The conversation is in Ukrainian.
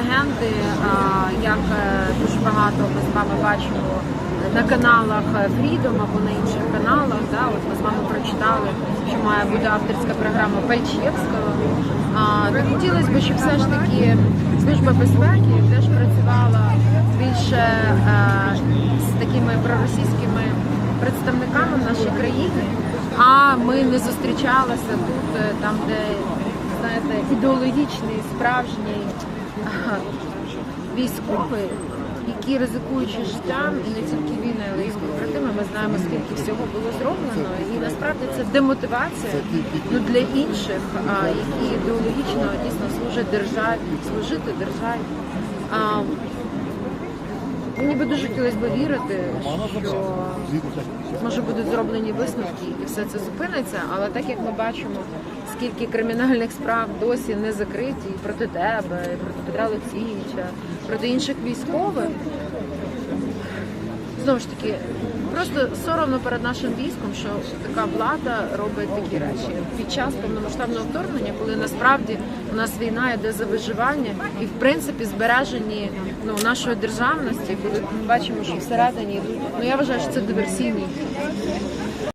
агенти, як е, дуже багато ми з вами бачимо на каналах Freedom або на інших каналах. Да, от ми з вами прочитали, що має бути авторська програма Пальчевського. Хотілося б, щоб все ж таки служба безпеки теж працювала більше е, з такими проросійськими представниками в нашій країні, а ми не зустрічалися тут, е, там, де знаєте, ідеологічний, справжній ага, військовий, які ризикуючи життям і не тільки війною, але з побратими, ми знаємо, скільки всього було зроблено, і насправді це демотивація ну, для інших, а, які ідеологічно дійсно служать державі, служити державі. А, Мені би дуже хотілося б вірити, що може будуть зроблені висновки і все це зупиниться, але так як ми бачимо, скільки кримінальних справ досі не закриті і проти тебе, і проти Петра Олексійовича, проти інших військових. Знову ж таки, просто соромно перед нашим військом, що така влада робить такі речі під час повномасштабного вторгнення, коли насправді у нас війна йде за виживання і в принципі збережені ну, нашої державності, коли ми бачимо, що всередині. Ну я вважаю, що це диверсійні дії.